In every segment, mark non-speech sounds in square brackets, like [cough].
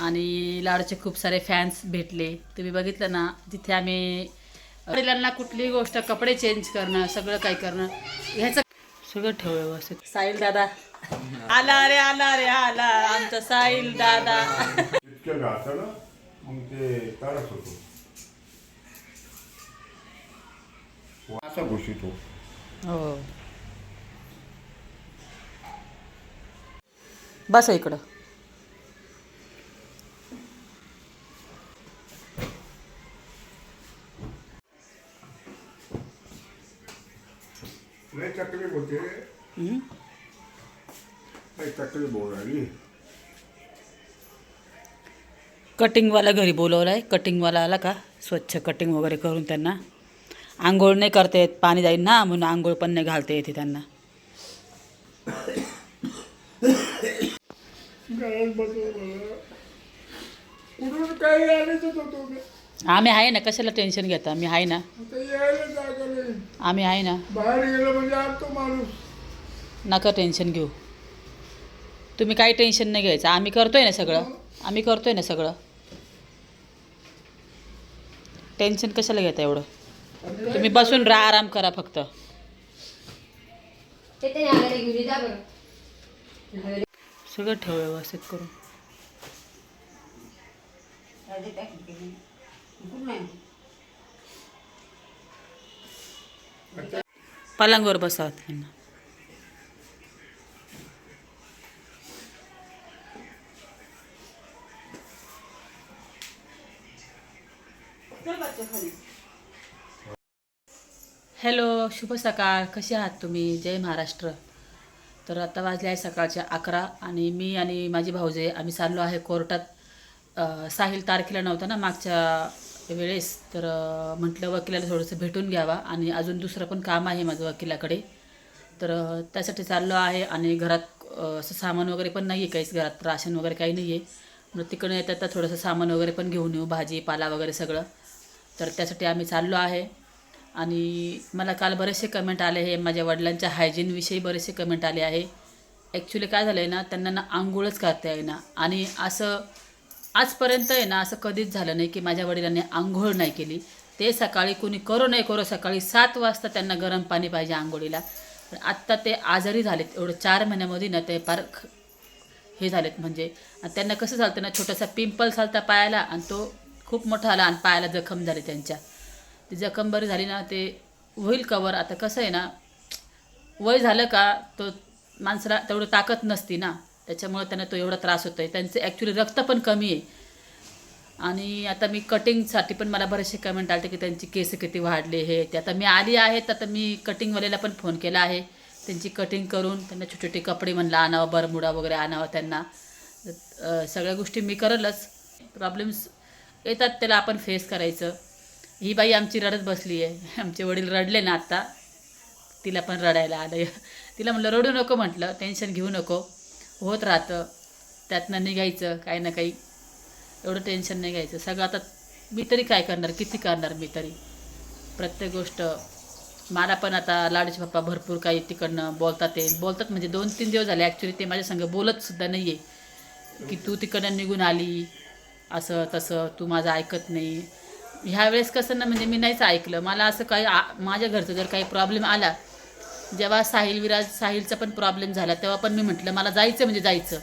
आणि लाडूचे खूप सारे फॅन्स भेटले. तुम्ही बघितलं ना तिथे आम्ही वडिलांना कुठलीही गोष्ट कपडे चेंज करणं सगळं काही करणं ह्याचं सगळं ठेव व्यवस्थित. साहिल दादा. आला रे आला रे आला. आमचा साहिल दादा. इतकं घातलं मग ते त्रास होतो. असा घोषित हो हो. बस इकडं. लय तकलीफ होते तकलीफ कटिंगवाला घरी बोलवलं आहे कटिंगवाला आला का? स्वच्छ कटिंग वगैरे करून त्यांना. आंघोळ नाही करता येत पाणी जाईल ना म्हणून आंघोळ पण नाही घालता येते त्यांना. कुठून काही आलेच होतो मी आम्ही आहे ना कशाला टेन्शन घेता? मी आहे ना. आता यायला जागा नाही. आम्ही आहे ना. बाहेर गेलं म्हणजे आणतो माणूस. नका टेन्शन घेऊ. तुम्ही काही टेन्शन नाही घ्यायचं. आम्ही करतोय ना सगळं. आम्ही करतोय ना सगळं. टेन्शन कशाला घेता एवढं? तुम्ही बसून राहा आराम करा फक्त. ते आगाडे घेऊन जा बरं. सगळं ठेव व्यवस्थित करून. पलंगवर बसा त्यांना. हॅलो शुभ सकाळ. कसे आहात तुम्ही? जय महाराष्ट्र. तर आता वाजले आहे सकाळच्या अकरा आणि मी आणि माझी भाऊजे आम्ही चाललो आहे कोर्टात. साहिल तारखेला नव्हता ना मागच्या वेळेस तर म्हटलं वकिलाला थोडंसं भेटून घ्यावा आणि अजून दुसरं पण काम आहे माझं वकिलाकडे. तर त्यासाठी चाललो आहे आणि घरात असं सामान वगैरे पण नाही आहे काहीच घरात राशन वगैरे काही नाही आहे मग तिकडे येतात तर थोडंसं सामान वगैरे पण घेऊन येऊ भाजी पाला वगैरे सगळं. तर त्यासाठी आम्ही चाललो आहे. आणि मला काल बरेचसे कमेंट आले हे माझ्या वडिलांच्या हायजीनविषयी बरेचसे कमेंट आले आहे. ॲक्च्युली काय झालं आहे ना त्यांना ना आंघोळच करता येईना. आणि असं आजपर्यंत आहे ना असं कधीच झालं नाही की माझ्या वडिलांनी आंघोळ नाही केली. ते सकाळी कुणी करो नाही करो सकाळी सात वाजता त्यांना गरम पाणी पाहिजे आंघोळीला. पण आत्ता ते आजारी झालेत एवढं चार महिन्यामध्ये ना ते फार ख- हे झालेत म्हणजे. आणि त्यांना कसं झालं ना छोटासा पिंपल झालता पायाला आणि तो खूप मोठा आला आणि पायाला जखम झाली त्यांच्या. ती जखम बरी झाली ना ते होईल कवर. आता कसं आहे ना वय झालं का तो माणसाला तेवढं ताकद नसती ना. त्याच्यामुळे त्यांना तो एवढा त्रास होतो आहे त्यांचं ॲक्च्युली रक्त पण कमी आहे. आणि आता मी कटिंगसाठी पण मला बरेचसे कमेंट आले की त्यांची केस किती वाढले हे. ते आता मी आली आहे तर आता मी कटिंगवाल्याला पण फोन केला आहे. त्यांची कटिंग करून त्यांना छोटे छोटे कपडे म्हणलं आणावं बरमुडा वगैरे आणावं त्यांना. सगळ्या गोष्टी मी करलच. प्रॉब्लेम्स येतात त्याला आपण फेस करायचं. ही बाई आमची रडत बसली आहे. [laughs] आमचे वडील रडले ना आत्ता तिला पण रडायला आलं [laughs] तिला म्हटलं रडू नको म्हटलं. टेन्शन घेऊ नको. होत राहतं. त्यातनं निघायचं काही ना काही. एवढं टेन्शन नाही घ्यायचं. सगळं आता मी तरी काय करणार? किती करणार मी तरी? प्रत्येक गोष्ट. मला पण आता लाडूचे पप्पा भरपूर काही तिकडनं बोलतात ते. बोलतात म्हणजे दोन तीन दिवस झाले. ॲक्च्युली ते माझ्या संग बोलतसुद्धा नाही आहे की तू तिकडनं निघून आली. असं तसं. तू माझं ऐकत नाही. ह्यावेळेस कसं ना म्हणजे मी नाहीच ऐकलं. मला असं काही आ- माझ्या घरचं जर काही प्रॉब्लेम आला जेव्हा साहिल विराज साहिलचा पण प्रॉब्लेम झाला तेव्हा पण मी म्हटलं मला जायचं म्हणजे जायचं.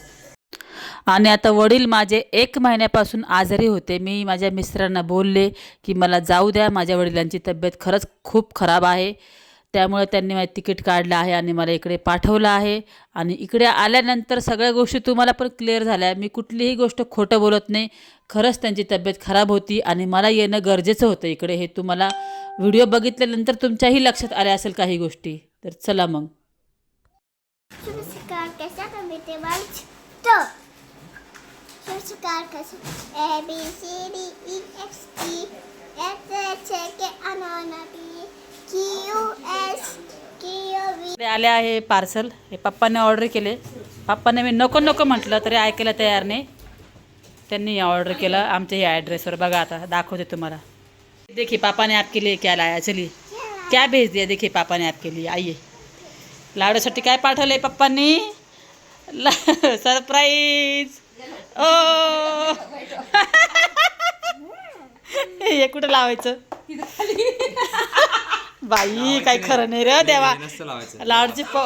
आणि आता वडील माझे एक महिन्यापासून आजारी होते. मी माझ्या मिस्टरांना बोलले की मला जाऊ द्या माझ्या वडिलांची तब्येत खरंच खूप खराब आहे. त्यामुळे त्यांनी माझं तिकीट काढलं आहे आणि मला इकडे पाठवलं आहे. आणि इकडे आल्यानंतर सगळ्या गोष्टी तुम्हाला पण क्लिअर झाल्या. मी कुठलीही गोष्ट खोटं बोलत नाही. खरंच त्यांची तब्येत खराब होती आणि मला येणं गरजेचं होतं इकडे. हे तुम्हाला व्हिडिओ बघितल्यानंतर तुमच्याही लक्षात आल्या असेल काही गोष्टी. तर चला मग. Subscribe कैसा करते वाच तो Subscribe कैसे. A B C D E F G H I J K L M N P Q S Q V. ते आले आहे पार्सल. हे पप्पाने ऑर्डर केले. पप्पाने मी नको नको म्हटलं तरी ऐकायला तयार नाही. त्यांनी ऑर्डर केलं. आमच्या ह्या ॲड्रेसवर बघा आता. दाखवते तुम्हाला. देखिए पापा ने आपके लिए क्या लाया चलिए क्या भेज दिया देखिए पापा ने आपके लिए आइए। लाडूसाठी काय पाठवलंय पप्पांनी? सरप्राईज! ओ! हे कुठं लावायचं? बाई काही खरं नाही रे देवा. लाडची प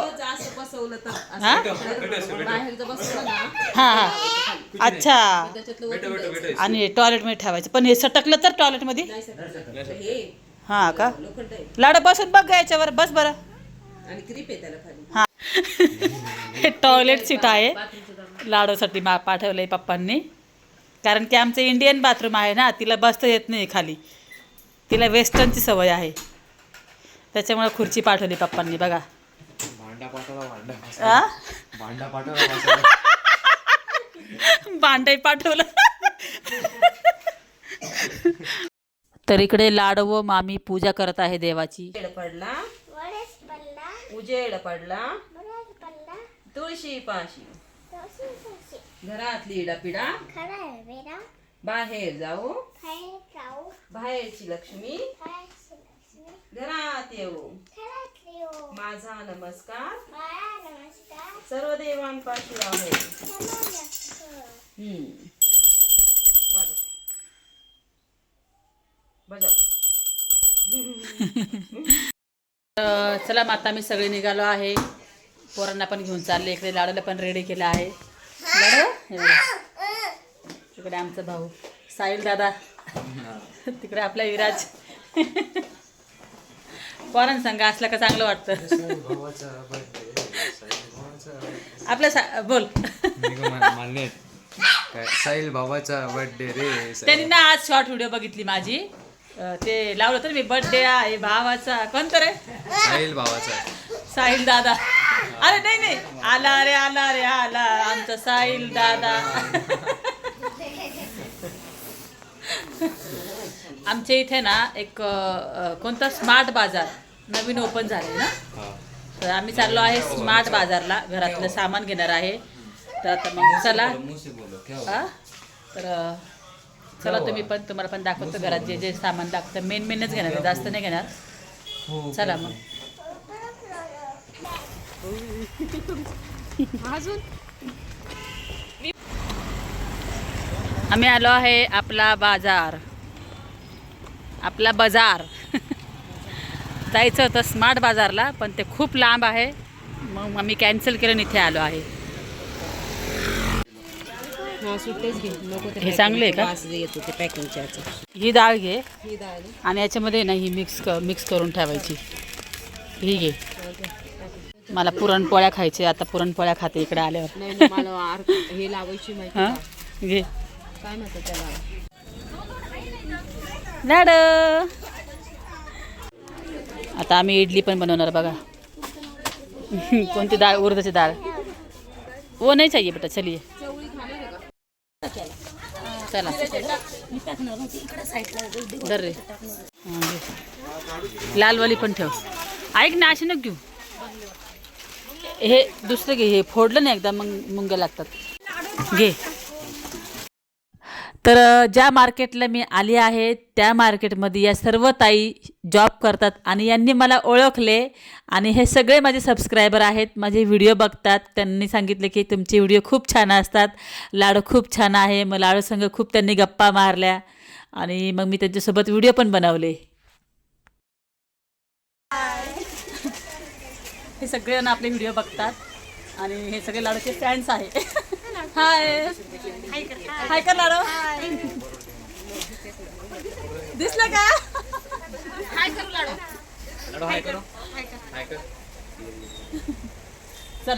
हा? हा अच्छा. आणि टॉयलेटमध्ये ठेवायचं. पण हे सटकलं तर टॉयलेटमध्ये? हे हा का? लोखंड आहे लाड बसून बघ ग याच्यावर बस बरं. आणि क्रिप आहे त्याला खाली. हे. टॉयलेट सीट आहे. लाडूसाठी मा पाठवलंय पप्पांनी. कारण की आमचं इंडियन बाथरूम आहे ना तिला बसता येत नाही खाली. तिला वेस्टर्नची सवय आहे. त्याच्यामुळे खुर्ची पाठवली पप्पांनी बघा. भांडा पाठवला भांडा आ? भांडा पाठवला. भांडे पाठवलं. तर इकडे लाडू व मामी पूजा करत आहे देवाची. उजेड पडला. उजेड पडला. तुळशी पाशी. घरातली बेरा बाहेर जाऊ. बाहेरची लक्ष्मी. घरात येऊ. माझा नमस्कार. माया नमस्कार. सर्व देवांपाशी आहे [laughs] चला मग आता मी सगळे निघालो आहे. पोरांना पण घेऊन चालले. इकडे लाडूला पण रेडी केलं आहे. लाडू. तिकडे आमचा भाऊ. साहिल दादा. [laughs] तिकडे आपला विराज. [laughs] पोरांना सांगा असलं का चांगलं वाटतं? भावाचा birthday, साहिल भावाचा आपलं सा बोल साहिल भावाचा बर्थडे रे. त्यांनी ना आज शॉर्ट व्हिडिओ बघितली माझी. ते लावलं तर मी बर्थडे आहे भावाचा कोणतं रे साहिल भावाचा साहिल दादा. अरे नाही नाही. आला रे आला रे आला. आमचा साहिल दादा. आमच्या इथे ना एक कोणता स्मार्ट बाजार नवीन ओपन झाले ना. तर आम्ही चाललो आहे स्मार्ट बाजारला. घरातलं सामान घेणार आहे. तर आता मग चला. हा? तर चला तुम्ही पण तुम्हाला पण दाखवतो घरात जे जे सामान लागतं मेन मेनच घेणार जास्त नाही घेणार. हो चला [laughs] मग आम्ही आलो आहे आपला बाजार. आपला बाजार. [laughs] जायचं होतं स्मार्ट बाजारला पण ते खूप लांब आहे. मग आम्ही कॅन्सल केलं इथे आलो आहे. हा सुट्टेच घे. नको ते हे चांगलं आहे का? वास येत होते पॅकिंगच्या ही डाळ घे. ही डाळ. आणि याच्यामध्ये ना ही मिक्स क मिक्स करून ठेवायची. ही घे. मला पुरणपोळ्या खायचे आता पुरणपोळ्या खाते इकडे आल्यावर. नाही नाही, मला आर- हे लावायची माहिती हां? का? घे. काय म्हणतात त्याला? लाड. आता आम्ही इडली पण बनवणार बघा. [laughs] कोणती डाळ? उडदाची डाळ. वो नाही चाहिए बेटा चलिए. चला. दर रे. घे. लालवाली पण ठेव. ऐक ना अशी नको घेऊ. हे दुसरं घे हे फोडलं नाही एकदा मग मुंग्या लागतात. घे. तर ज्या मार्केटला मी आली आहे त्या मार्केटमध्ये या सर्व ताई जॉब करतात आणि यांनी मला ओळखले आणि हे सगळे माझे सबस्क्रायबर आहेत माझे व्हिडिओ बघतात. त्यांनी सांगितले की तुमचे व्हिडिओ खूप छान असतात. लाडू खूप छान आहे. मग लाडू संग खूप त्यांनी गप्पा मारल्या आणि मग मी त्यांच्यासोबत व्हिडिओ पण बनवले. हे सगळेजण आपले व्हिडिओ बघतात आणि हे सगळे लाडूचे फॅन्स आहे. [laughs] हाय हाय कर लाडू दिसलं का लाडू हाय करो। हाय कर। चल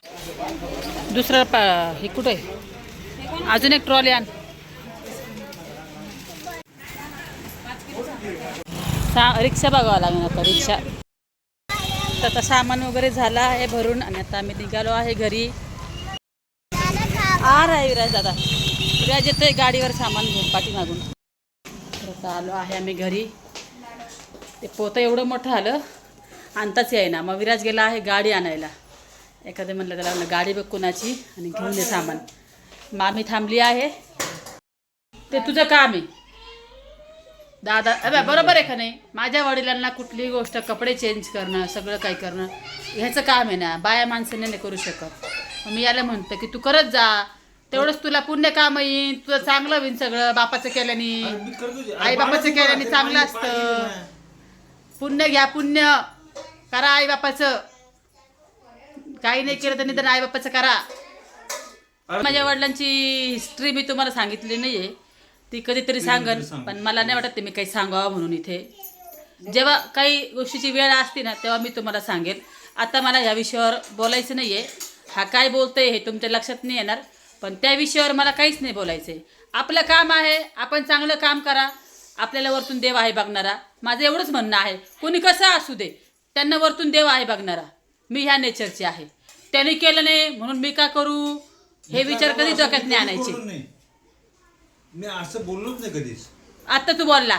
दुसरं पा हे कुठं? आहे अजून एक ट्रॉली आण. सा रिक्षा बघावं लागेल आता रिक्षा. तर आता सामान वगैरे झालं आहे भरून आणि आता आम्ही निघालो आहे घरी. आ आहे विराज दादा. विराज येतोय गाडीवर सामान घेऊन पाठीमागून. तर आलो आहे आम्ही घरी. ते पोतं एवढं मोठं आलं आणताच येईना. मग विराज गेला आहे गाडी आणायला. एखादं म्हणलं त्याला म्हणलं गाडी बघ कुणाची आणि घेऊन दे सामान. मामी थांबली आहे. ते तुझं काम आहे. दादा अबे बरोबर आहे का नाही? माझ्या वडिलांना कुठलीही गोष्ट कपडे चेंज करणं सगळं काही करणं ह्याचं काम आहे ना बाया माणसाने नाही करू शकत. मग मी याला म्हणतं की तू करत जा तेवढंच तुला पुण्य काम येईन तुझं चांगलं होईन सगळं बापाचं केल्याने. आई बापाचं केल्याने चांगलं असतं. पुण्य घ्या पुण्य. करा आई बापाचं. काही नाही केलं तर निदान आई बापाचं करा. माझ्या वडिलांची हिस्ट्री मी तुम्हाला सांगितली नाहीये. ती कधीतरी सांगन सांग. पण मला नाही वाटत ते मी काही सांगावं म्हणून इथे. जेव्हा काही गोष्टीची वेळ असते ना तेव्हा मी तुम्हाला सांगेल. आता मला ह्या विषयावर बोलायचं नाहीये. हा काय बोलतोय हे तुमच्या लक्षात नाही येणार. पण त्या विषयावर मला काहीच नाही बोलायचंय. आपलं काम आहे आपण चांगलं काम करा. आपल्याला वरतून देव आहे बघणारा. माझं एवढंच म्हणणं आहे. कोणी कसं असू दे त्यांना वरतून देव आहे बघणारा. मी ह्या नेचरची आहे. त्याने केलं नाही म्हणून मी का करू? हे विचार कधी डोक्यात नाही आणायचे. मी असं बोललोच नाही कधीच. आता तू बोलला.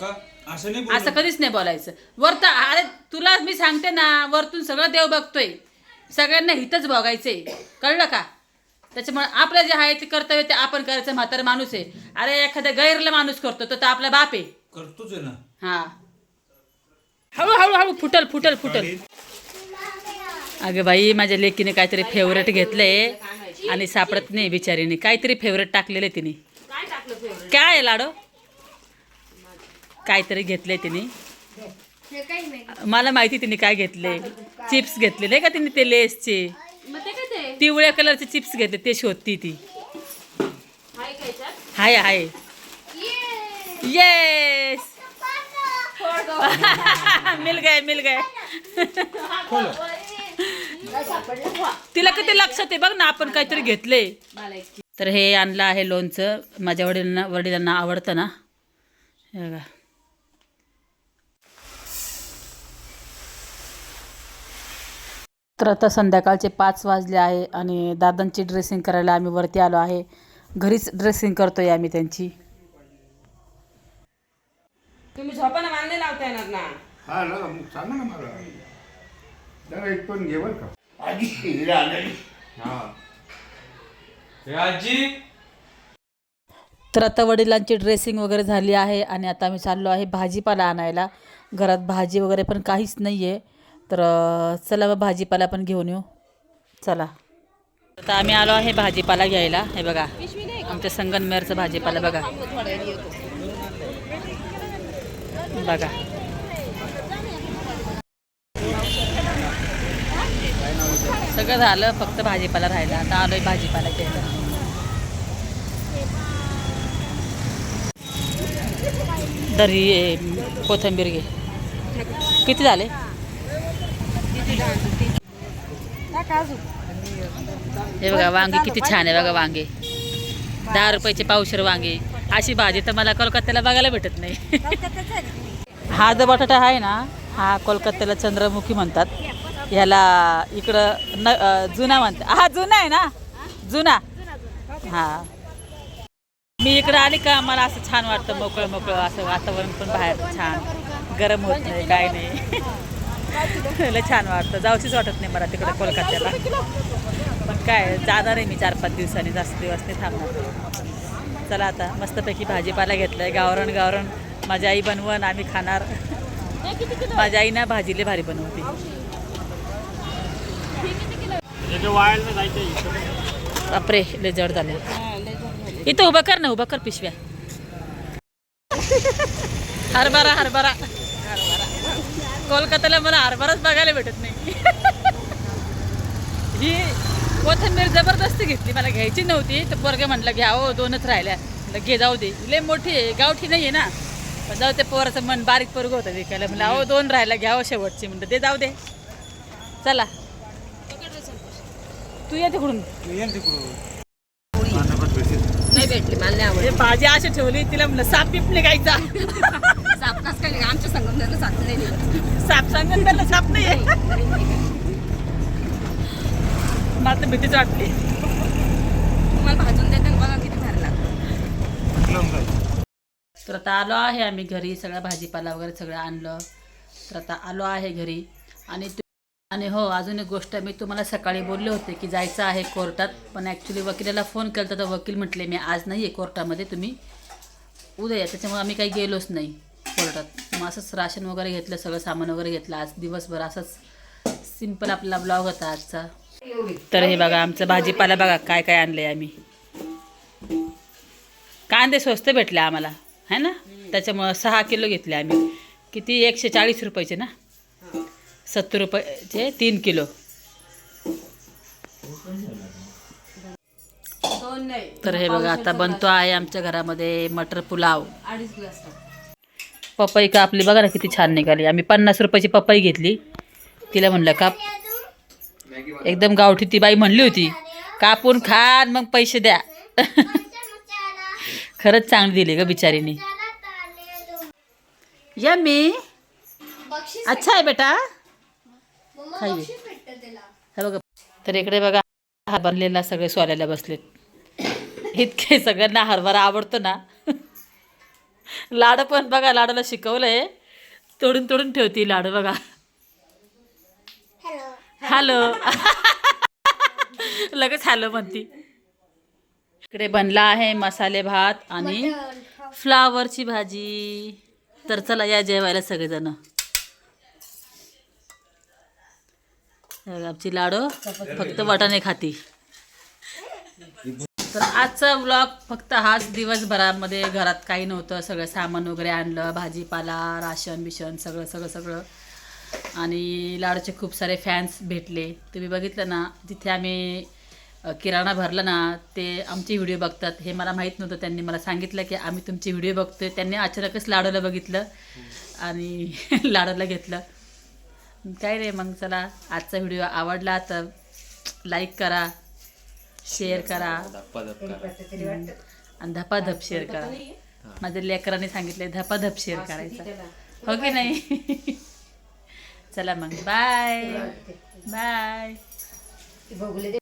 का? असं नाही असं. कधीच नाही बोलायचं. वरत अरे तुला मी सांगते ना वरतून सगळं देव बघतोय. सगळ्यांना हितच बघायचंय. कळलं का? त्याच्यामुळे आपलं जे आहे ते कर्तव्य ते आपण करायचं म्हातारा माणूस आहे. अरे एखाद्या गैरला माणूस करतो तर तो आपला बाप आहे. करतोच आहे ना. हा. हळू हळू हळू फुटल फुटल. फुटल अगं बाई माझ्या लेकीने काहीतरी फेवरेट घेतलंय आणि सापडत नाही बिचारीने. काहीतरी फेवरेट टाकलेलं आहे तिने. काय आहे लाडो? काहीतरी घेतलंय तिने. मला माहिती तिने काय घेतले चिप्स घेतले नाही का तिने ते लेसचे? पिवळ्या कलरचे चिप्स घेतले ते शोधती ती. हाय हाय येस [laughs] मिल गए मिल गए. तिला किती लक्षात आहे बघ ना आपण काहीतरी घेतले तर हे आणलं आहे लोणचं. माझ्या वडिलांना वडिलांना आवडतं ना हे बघा तर आता संध्याकाळचे पाच वाजले आहे आणि दादांची ड्रेसिंग करायला आम्ही वरती आलो आहे. घरीच ड्रेसिंग करतोय आम्ही त्यांची. तुम्ही झोपाना मानले लावता येणार ना? हा ना मग सांगा ना मला. जरा एक पण घे बरं का. आधी हिरा. हा. हे तर आता वडिलांची ड्रेसिंग वगैरे झाली आहे आणि आता आम्ही चाललो आहे भाजीपाला आणायला. घरात भाजी वगैरे पण काहीच नाही आहे तर चला मग भाजीपाला पण घेऊन येऊ. चला. आता आम्ही आलो आहे भाजीपाला घ्यायला. हे बघा आमच्या संगनमेरचं भाजीपाला बघा. बघा. सगळं झालं फक्त भाजीपाला राहिला. आता आलोय भाजीपाला घ्यायला. दरी कोथंबीर कोथिंबीर घे. किती झाले? हे बघा वांगे किती छान आहे बघा वांगे. दहा रुपयाचे पावशेर वांगे. अशी भाजी तर मला कोलकात्याला बघायला भेटत नाही. हा जो बटाटा आहे ना हा कोलकात्याला चंद्रमुखी म्हणतात. ह्याला इकडं न जुना म्हणतात. हा जुना आहे ना? जुना. हा. मी इकडं आले का मला असं छान वाटतं मोकळं मोकळं असं वातावरण पण बाहेर छान. गरम होत नाही काय नाही. लय छान वाटतं. जाऊशीच वाटत नाही मला तिकडे कोलकात्याला. पण काय जाणार आहे मी चार पाच दिवसांनी. जास्त दिवस नाही थांबणार. चला आता मस्तपैकी भाजीपाला घेतलाय. गावरण गावरण माझी आई बनवण आम्ही खाणार. माझ्या आई ना भाजीले भारी बनवते. बापरे लय जड झाले. इथं उभं कर ना उभं कर पिशव्या. हरभरा हरभरा. कोलकात्याला मला हरभराच बघायला भेटत नाही. [laughs] ही कोथिंबीर जबरदस्ती घेतली मला घ्यायची नव्हती. तर पोरगे म्हटलं घ्या हो दोनच राहिल्या. म्हटलं घे जाऊ दे. लय मोठी आहे गावठी नाही आहे ना. पण जाऊ ते पोराचं मन बारीक पोरग होतं विकायला. म्हणलं अहो दोन राहिल्या घ्या हो शेवटची. म्हणलं ते जाऊ दे. चला. तू ये तिकडून. नाही भेटली मला नाही आवडली. हे भाजी अशी ठेवली तिला म्हणलं साप [laughs] साप कस काय आमच्या संगमनेरला साप नाही. साप सांगून त्याला साप नाही. मला तर भीतीच वाटली. तुम्हाला भाजून देते बघा किती भारी लागतं. तर आता आलो आहे आम्ही घरी सगळा भाजीपाला वगैरे सगळं आणलं. तर आता आलो आहे घरी. आणि तु- आणि हो अजून एक गोष्ट मी तुम्हाला सकाळी बोलले होते की जायचं आहे कोर्टात. पण ॲक्च्युली वकिलाला फोन केला तर वकील म्हटले मी आज नाही आहे कोर्टामध्ये तुम्ही उद्या या. त्याच्यामुळे आम्ही काही गेलोच नाही. कोर्टात मग असंच राशन वगैरे घेतलं सगळं सामान वगैरे घेतलं. आज दिवसभर असंच सिंपल आपला ब्लॉग होता आजचा. तर हे बघा आमचं भाजीपाला बघा काय काय आणलंय आम्ही. कांदे स्वस्त भेटले आम्हाला है ना? त्याच्यामुळं सहा किलो घेतले आम्ही. किती? एकशे चाळीस रुपयाचे ना? सत्तर रुपयाचे तीन किलो. तर हे बघा आता बनतो आहे आमच्या घरामध्ये मटर पुलाव. अडीच ग्लास पपई का आपली बघा ना किती छान निघाली. आम्ही पन्नास रुपयाची पपई घेतली. तिला म्हणलं काप. एकदम गावठी ती बाई म्हणली होती कापून खान मग पैसे द्या. [laughs] खरंच चांगली दिली ग बिचारीने. या मी. अच्छा आहे बेटा. खाई हे बघा तर इकडे बघा हा बनलेला सगळे सोल्याला बसलेत. इतके सगळ्यांना हरभरा आवडतो ना. लाडू पण बघा लाडूला शिकवलंय. तोडून तोडून ठेवती लाडू बघा. हॅलो. लगेच हॅलो म्हणती. इकडे बनला आहे मसाले भात आणि फ्लावरची भाजी. तर चला या जेवायला सगळेजण. आमची लाडू फक्त वाटाणे खाती. तर आजचा व्लॉग फक्त हाच दिवसभरामध्ये घरात काही नव्हतं. सगळं सामान वगैरे आणलं भाजीपाला राशन बिशन सगळं सगळं सगळं. आणि लाडूचे खूप सारे फॅन्स भेटले. तुम्ही बघितलं ना जिथे आम्ही किराणा भरला ना ते आमचे व्हिडिओ बघतात. हे मला माहीत नव्हतं. त्यांनी मला सांगितलं की आम्ही तुमचे व्हिडिओ बघतोय. त्यांनी अचानकच लाडूला बघितलं आणि [laughs] लाडूला घेतलं. काय रे मग चला आजचा व्हिडिओ आवडला तर लाईक करा. शेअर करा. धप्पा धप करा. आणि धपाधप शेअर करा. माझ्या लेकरांनी सांगितले धपाधप शेअर करायचा. हो की नाही? [laughs] चला मग. Bye bye